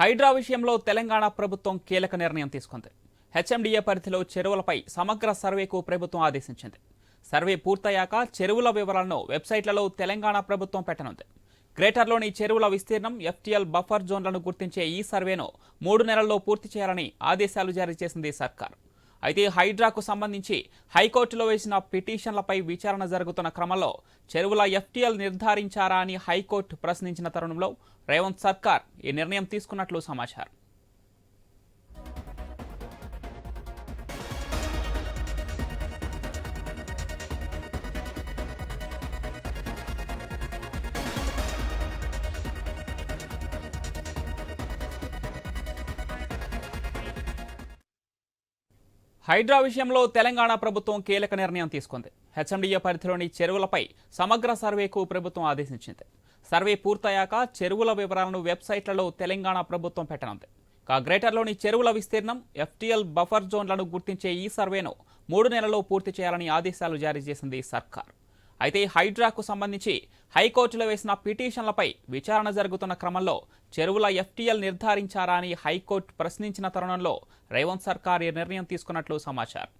హైడ్రా విషయంలో తెలంగాణ ప్రభుత్వం కీలక నిర్ణయం తీసుకుంది. హెచ్ఎండిఏ పరిధిలో చెరువులపై సమగ్ర సర్వేకు ప్రభుత్వం ఆదేశించింది. సర్వే పూర్తయ్యాక చెరువుల వివరాలను వెబ్సైట్లలో తెలంగాణ ప్రభుత్వం పెట్టనుంది. గ్రేటర్లోని చెరువుల విస్తీర్ణం ఎఫ్టీఎల్ బఫర్ జోన్లను గుర్తించే ఈ సర్వేను మూడు నెలల్లో పూర్తి చేయాలని ఆదేశాలు జారీ చేసింది సర్కార్. అయితే హైడ్రాకు సంబంధించి హైకోర్టులో వేసిన పిటిషన్లపై విచారణ జరుగుతున్న క్రమంలో చెరువుల ఎఫ్టీఎల్ నిర్ధారించారా అని హైకోర్టు ప్రశ్నించిన తరుణంలో రేవంత్ సర్కార్ ఈ నిర్ణయం తీసుకున్నట్లు సమాచారం. హైడ్రా విషయంలో తెలంగాణ ప్రభుత్వం కీలక నిర్ణయం తీసుకుంది. హెచ్ఎండిఏ పరిధిలోని చెరువులపై సమగ్ర సర్వేకు ప్రభుత్వం ఆదేశించింది. సర్వే పూర్తయ్యాక చెరువుల వివరాలను వెబ్సైట్లలో తెలంగాణ ప్రభుత్వం పెట్టనుంది. కా గ్రేటర్లోని చెరువుల విస్తీర్ణం ఎఫ్టీఎల్ బఫర్ జోన్లను గుర్తించే ఈ సర్వేను మూడు నెలల్లో పూర్తి చేయాలని ఆదేశాలు జారీ చేసింది సర్కార్. అయితే హైడ్రాకు సంబంధించి హైకోర్టులో వేసిన పిటిషన్లపై విచారణ జరుగుతున్న క్రమంలో చెరువుల ఎఫ్టీఎల్ నిర్ధారించారా అని హైకోర్టు ప్రశ్నించిన తరుణంలో రేవంత్ సర్కార్ ఈ నిర్ణయం తీసుకున్నట్లు సమాచారం.